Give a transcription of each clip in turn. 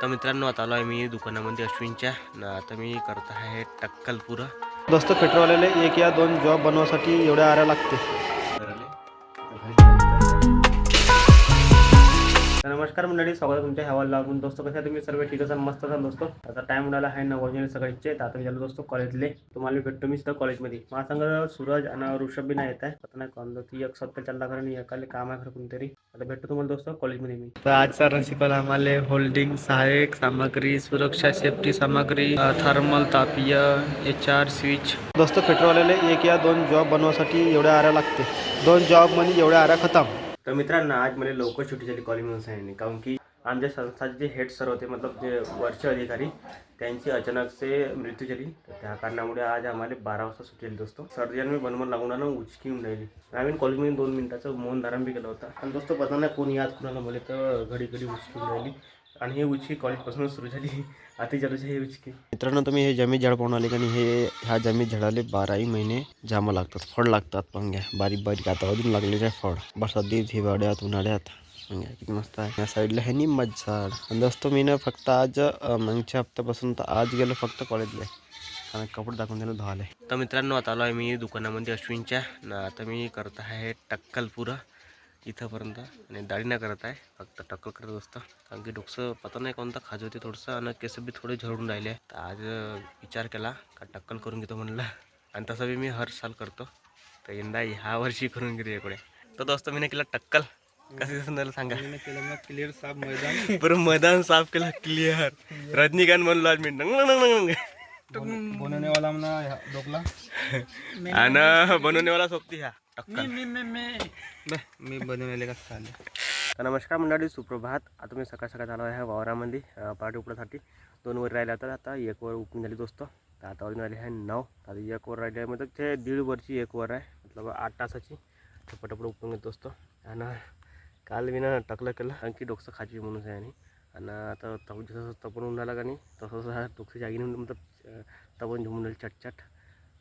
तर मित्रांनो आता आलो आहे मी दुकानामध्ये अश्विनच्या. आता मी करत आहे टक्कलपुरा. दोस्त पेट्रोलवाल्याला एक या दोन जॉब बनवासाठी एवढ्या आऱ्या लागते. नमस्कार मंडळी स्वागत आहे तुमच्या ह्या लागून दोस्तो कसं आहे तुम्ही? सर्व ठीक असाल? मस्त असाल दोस्तो? आता टाइम मिळाला आहे नऊ वाजले सकाळीचे. तर आता मी झालो दोस्तो कॉलेजले तुम्हाला भेटतो मी सुद्धा कॉलेजमध्ये मला सांगा सूरज आणि ऋषभ बी नाही येत आहे? आता नाही कोण ती एक सत्तर चालला कारण एकाले काम आहे खरं कोणतरी. आता भेटतो तुम्हाला दोस्तो कॉलेजमध्ये मी. तर आजचा रसिकल आम्हाला होल्डिंग सहाय्यक सामग्री सुरक्षा सेफ्टी सामग्री थर्मल तापीय एच आर स्विच दोस्त पेट्रोलवाल्याला एक या दोन जॉब बनवासाठी एवढ्या आऱ्या लागते. दोन जॉब म्हणजे एवढ्या आऱ्या खतम. तर मित्रांनो आज मला लवकर सुट्टी झाली कॉलेजमधून सांगितले. कारण की आमच्या संस्थाचे जे हेड सर होते मतलब जे वरचे अधिकारी त्यांची अचानक से मृत्यू झाली. तर त्या कारणामुळे आज आम्हाला बारा वाजता सुट्टी झाली दोस्तो. सर्जन मी बनवून लागून आलं उचकी येऊन राहिली. आम्ही कॉलेजमध्ये दोन मिनिटाचं मौन धारण केला होता. आणि दोस्तो पता नाही कोणी याद कुणाला बोले तर घडी घडी उचकी राहिली. आणि हे उचकी कॉलेजपासूनच सुरू झाली. आता जरूरची हे उचकी. मित्रांनो तुम्ही हे जमीन झाड पाहून आले नाही? हे ह्या जमीन झाडाले बाराही महिने जामं लागतात. फळ लागतात. पण घ्या बारीक बारीक आता अजून लागलेले आहे फळ. बरसातीत हिवाळ्यात उन्हाळ्यात. किती मस्त आहे. या साईडला आहे निंबाच झाड. आणि दोस्तो मी ना फक्त आज मागच्या हप्त्यापासून तर आज गेलो फक्त कॉलेजला. आणि कपडे दाखवून दिलं धुवाले तर मित्रांनो आता आलो आहे मी दुकानामध्ये अश्विनच्या. न आता मी करत आहे टक्कल पुरं इथंपर्यंत आणि दाढी नाही करत आहे. फक्त टक्कल करत असतं कारण की डोकसं पता नाही कोणता खाज होते थोडंसं आणि केस बी थोडे झडून राहिले. तर आज विचार केला का टक्कल करून घेतो म्हणलं. आणि तसं बी मी हर साल करतो. तर यंदा ह्या वर्षी करून घेतो इकडे तर दोस्त मी केला टक्कल. कसं सांगा. क्लिअर साफ मैदान. बरं मैदान साफ केलं क्लिअर रजनीकांत म्हणलो आज मी नंग नंग नंग. बनवणेवाला म्हणा डोकला आणि बनवणेवाला सोबती ह्या मी बनवलेले का चालेल तर नमस्कार मंडळी सुप्रभात. आता मी सकाळ सकाळ आलो आहे वावरामध्ये अं, पार्टी उपडासाठी दोन वर राहिले आता आता एक वर उपटून झाली दोस्त. तर आता अजून राहिले आहे नऊ. तर आता एक वर राहिले आहे मतलब ते दीड वरची एक वर आहे. मतलब आठ तासाची. तर पटापट उपटून घेतो दोस्त. आणि काल मी ना टकलं केलं आणखी डोकसं खाची म्हणून आहे आणि. आणि आता तप जसं तपन राहिला का नाही तसं तसं हा डोकसं जागी नाही मतलब अं, तपन झुमून राहील चटचट.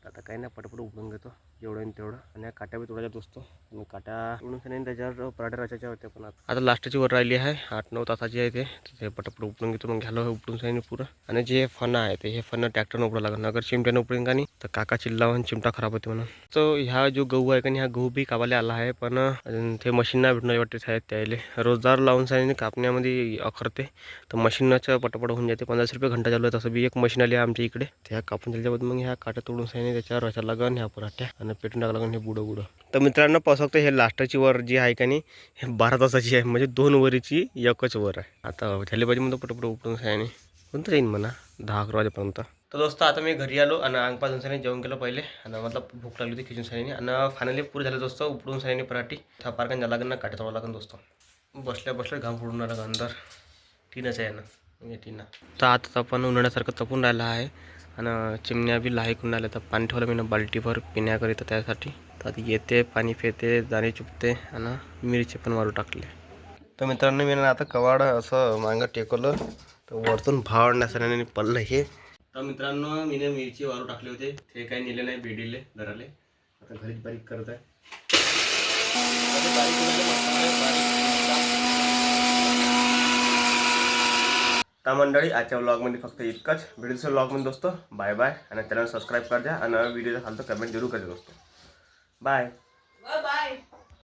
तर आता काही नाही पटपट उघडून घेतो. जेवढं तेवढं. आणि काट्या बी तोडायच्या दोस्त. आणि काट्या उडून नाही त्याच्यावर पराठे रचायच्या होत्या पण आता. आता लास्टची वर राहिली आहे. आठ नऊ तासाची आहे ते. ते पटापट उपटून घेतो. मग घ्यायला उपटून सांगितलं पुरं. आणि जे फणं आहे ते हे फणं ट्रॅक्टरनं उपडा लागेल. अगर चिमट्यानं उपडेन का नाही? तर काका चिल्ला आणि चिमटा खराब होते म्हणून. तो ह्या जो गहू आहे का नाही हा गहू बी कापायला आला आहे. पण ते मशीन नाही भेटणार वाटते साहेब त्याले. रोजदार लावून सांगितले कापण्यामध्ये अखरते. तर मशीनचं पटापट होऊन जाते. पन्नास रुपये घंटा चालू आहे. तसं बी एक मशीन आली आहे आमच्या इकडे. त्या कापून झाल्याच्याबद्दल मग ह्या काट्या तोडून सांगितले त्याच्यावर रचायला लागेल ह्या पराठ्या. आणि पेटून टाका लागेल हे बुडं बुडं. तर मित्रांनो पाहू शकतो हे लास्टची वर जी आहे का नाही हे बारा तासाची आहे. म्हणजे दोन वरीची एकच वर आहे. आता झाली पाहिजे म्हणतो पटपट उपटून सायने. कोणतं जाईन म्हणा? दहा अकरा वाजेपर्यंत. तर दोस्त आता मी घरी आलो आणि अंग पाच साने जेवण केलं पहिले. आणि मतलब भूक लागली होती खिचून साने आणि फायनली पुरे झालं दोस्त उपडून सायने पराठी. त्या पारकन झाला लागेल ना काटे तोडा लागेल दोस्त. बसल्या बसल्या घाम फोडून राहिला अंदर टीनच आहे ना. म्हणजे टीना तर आता आपण उन्हाळ्यासारखं तपून राहिलं आहे. आणि चिमण्या बी लायकून आल्या तर पाणी ठेवलं मी ना बाल्टीभर पिण्याकरिता त्यासाठी. तर येते पाणी फेते दाणे चुपते आणि मिरची पण वाळू टाकले. तर मित्रांनो मी ना आता कवाड असं मागं टेकवलं. तर वरतून भावण्यासाठी पडलं हे. तर मित्रांनो मी मिरची वाळू टाकले होते. ते काही नेले नाही बेडीले दराले. आता घरीच बारीक करत आहे आता बारीक म्हणजे मसाले, बारीक तर मंडळी आजच्या ब्लॉगमध्ये फक्त इतकंच. व्हिडिओच्या ब्लॉगमध्ये दोस्तो बाय बाय आणि चॅनल सबस्क्राईब कर द्या आणि व्हिडिओचा खालतो कमेंट जरूर करा दोस्तो. बाय